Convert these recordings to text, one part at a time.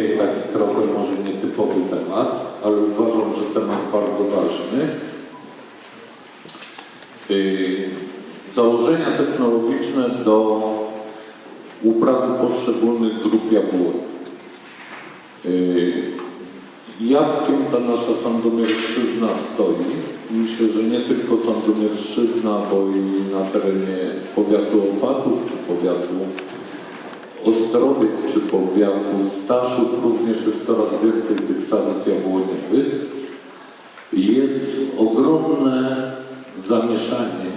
dzisiaj taki trochę może nietypowy temat, ale uważam, że temat bardzo ważny. Yy, Założenia technologiczne do uprawy poszczególnych grup jabłoni. Yy, Jabłkiem ta nasza Sandomierszczyzna stoi. Myślę, że nie tylko Sandomierszczyzna, bo i na terenie powiatu Opatów, czy powiatu Ostrowiec, czy powiatu Staszów również jest coraz więcej tych sadów jabłoniowych. Jest ogromne zamieszanie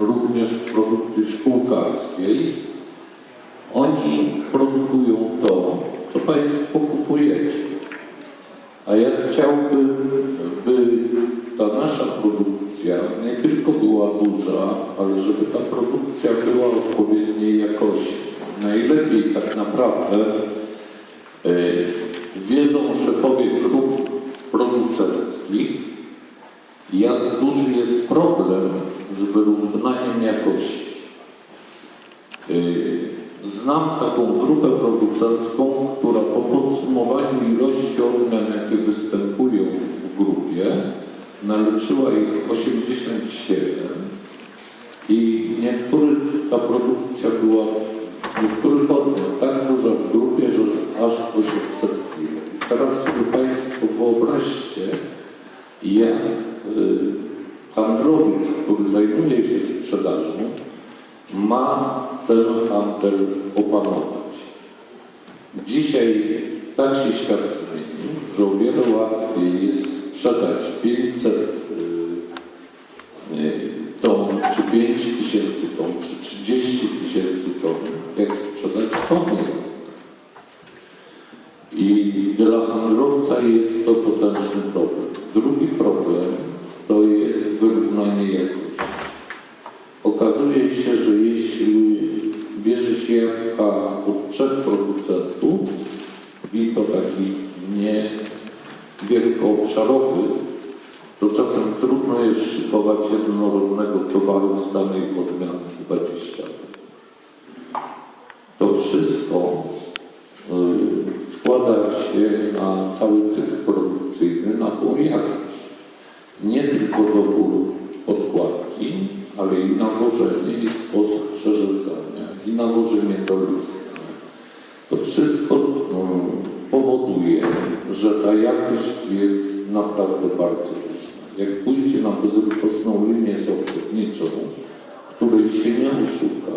również w produkcji szkółkarskiej. Oni produkują to, co Państwo kupujecie. A ja chciałbym, by ta nasza produkcja nie tylko była duża, ale żeby ta produkcja była odpowiedniej jakości. Najlepiej tak naprawdę e, wiedzą szefowie grup producenckich, jak duży jest problem z wyrównaniem jakości. Yy, Znam taką grupę producencką, która po podsumowaniu ilości odmian, jakie występują w grupie, naliczyła ich 87 i niektórych ta produkcja była, niektórych odmian tak duża w grupie, że aż 800 kg. I teraz sobie Państwo wyobraźcie, jak y, handlowiec, który zajmuje się sprzedażą, ma ten handel opanować. Dzisiaj tak się świat zmienił, że o wiele łatwiej jest sprzedać 500 dla handlowca jest to potężny problem. Drugi problem to jest wyrównanie jakości. Okazuje się, że jeśli bierze się jabłka od trzech producentów i to takich nie wielkoobszarowych, to czasem trudno jest szykować jednorodnego towaru z danej odmiany 20. To wszystko y, składa się na cały cykl produkcyjny, na tą jakość. Nie tylko dobór podkładki, ale i nawożenie i sposób przerzucania i nawożenie do listka. To wszystko mm, powoduje, że ta jakość jest naprawdę bardzo różna. Jak pójdzie na bezlitosną linię sortowniczą, której się nie oszuka,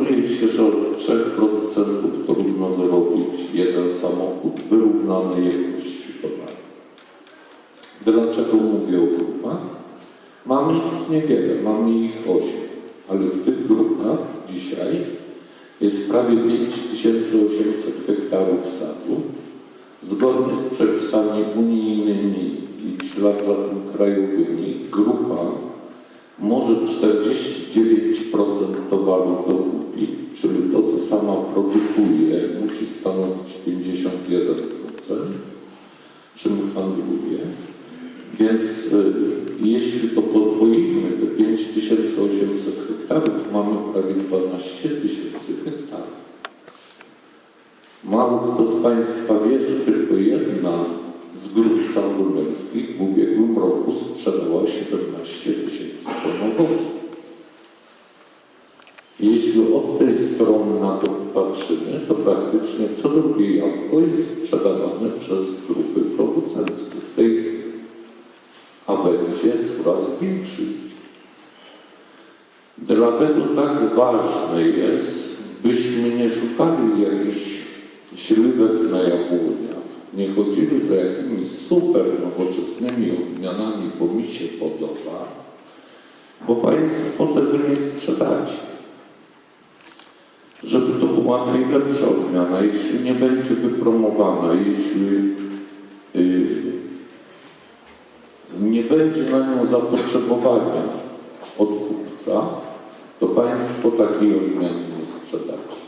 okazuje się, że od trzech producentów trudno zrobić jeden samochód wyrównanej jakości towaru. Dlaczego mówię o grupach? Mamy ich niewiele, mamy ich osiem, ale w tych grupach dzisiaj jest prawie 5800 hektarów sadu. Zgodnie z przepisami unijnymi i ślad za tym krajowymi grupa może 49% towaru dokupić, czyli to, co sama produkuje, musi stanowić 51%, czym handluje. Więc y, jeśli to podwoimy, to 5800 hektarów, mamy prawie 12 tysięcy hektarów. Mało kto z Państwa wie, że tylko jedna z grup sandomierskich w ubiegłym roku sprzedała 17 tysięcy ton. Jeśli od tej strony na to patrzymy, to praktycznie co drugie jabłko jest sprzedawane przez grupy producenckie tej a będzie coraz większy. Dlatego tak ważne jest, byśmy nie szukali jakichś śliwek na jabłoniach, nie chodzili za jakimiś super nowoczesnymi odmianami, bo mi się podoba, bo Państwo tego nie sprzedacie. Była najlepsza odmiana, jeśli nie będzie wypromowana, jeśli yy, nie będzie na nią zapotrzebowania od kupca, to Państwo takiej odmiany nie sprzedacie.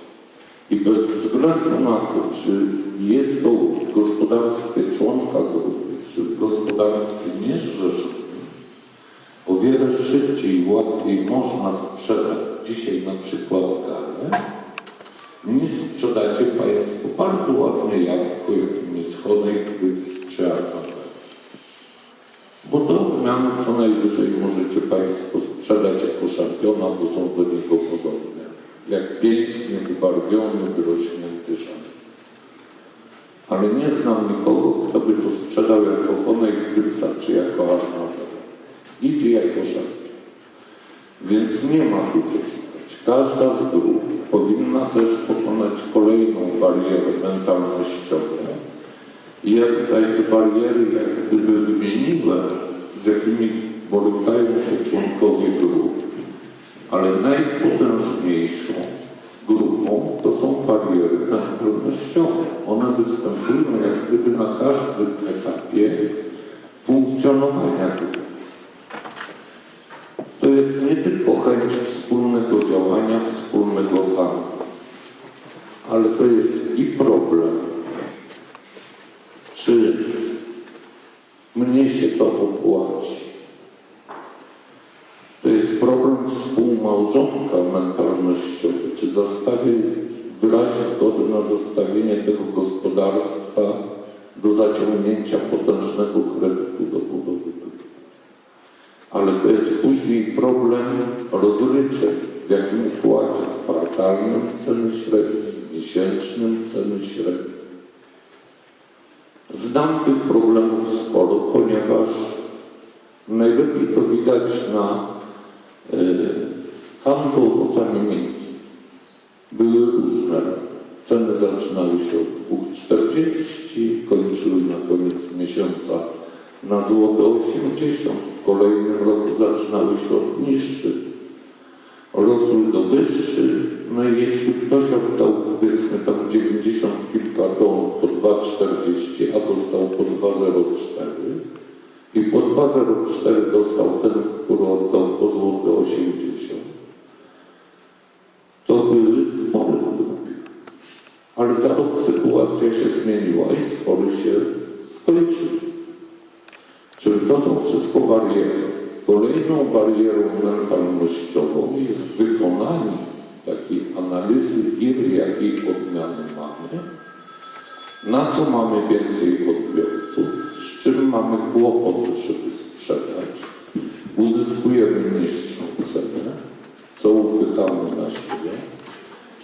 I bez względu na to, czy jest to w gospodarstwie członka grupy, czy w gospodarstwie niezrzeszonym, o wiele szybciej i łatwiej można sprzedać dzisiaj na przykład galę, nie sprzedacie Państwo bardzo ładne jabłko, jakim jest chonek z. Bo to nam co najwyżej możecie Państwo sprzedać jako szampiona, bo są do niego podobne. Jak pięknie wybarwiony, wyrośnięty szampion. Ale nie znam nikogo, kto by to sprzedał jako chonek grypsa czy jako armatę. Idzie jako szampion. Więc nie ma tu co szukać. Każda z grup powinna też pokonać kolejną barierę mentalnościową. I ja tutaj te bariery jak gdyby wymieniłem, z jakimi borykają się członkowie grup, ale najpotężniejszą grupą to są bariery mentalnościowe. One występują jak gdyby na każdym etapie funkcjonowania grupy. To jest nie tylko chęć wspólnego działania, wspólnego handlu, ale to jest i problem, czy mnie się to opłaci. To jest problem współmałżonka mentalnościowy, czy zastawię, wyrazi zgodę na zastawienie tego gospodarstwa do zaciągnięcia potężnego kredytu do budowy. Ale to jest później problem rozryczek, w jakim układzie kwartalnym ceny średniej, miesięcznym średniej. Znam tych problemów sporo, ponieważ najlepiej to widać na y, handlu owocami miękkimi. Były różne. Ceny zaczynały się od 2,40, kończyły na koniec miesiąca na złote 80. W kolejnym roku zaczynały się od niższych. Rosły do wyższych. No i jeśli ktoś oddał 2,04 dostał ten, który oddał po złote 80, to były spory w. Ale za sytuacja się zmieniła i spory się skończyły. Czyli to są wszystko bariery. Kolejną barierą mentalnościową jest wykonanie takiej analizy, ile jakiej odmiany mamy, na co mamy więcej odbiorców, z czym mamy kłopot, żeby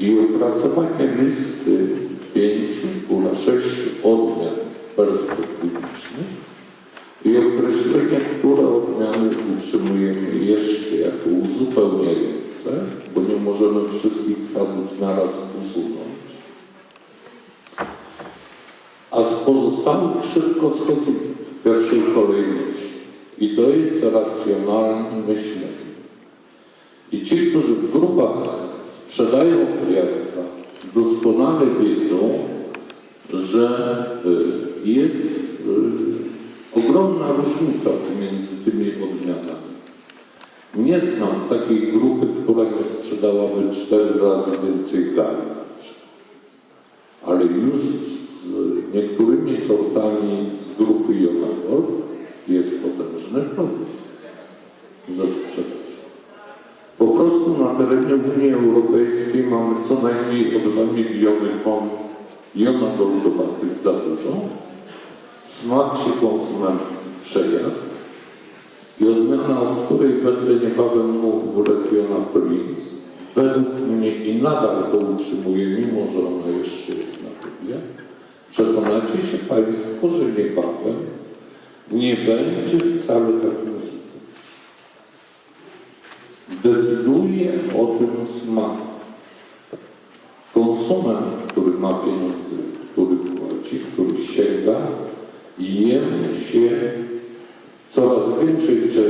i opracowanie listy pięciu, góra sześciu odmian perspektywicznych i określenie, które odmiany utrzymujemy jeszcze jako uzupełniające, bo nie możemy wszystkich sadów naraz usunąć. A z pozostałych szybko schodzimy w pierwszej kolejności. I to jest racjonalne myślenie. I ci, którzy w grupach sprzedają jabłka, doskonale wiedzą, że y, jest y, ogromna różnica pomiędzy tymi odmianami. Nie znam takiej grupy, która nie sprzedałaby cztery razy więcej przykład. Ale już z niektórymi sortami z grupy Jonagol jest potężny problem ze sprzedażą. Prostu na terenie Unii Europejskiej mamy co najmniej o 2 miliony ton jonagolkowatych za dużo. Smak się konsumentów przejadł. I odmiana, o której będę niebawem mówił, Regiona Prince, według mnie i nadal to utrzymuje, mimo że ona jeszcze jest na tobie, przekonacie się Państwo, że niebawem nie będzie wcale takim hitem. Tym smak. Konsument, który ma pieniądze, który płaci, który sięga, jemu się coraz większej części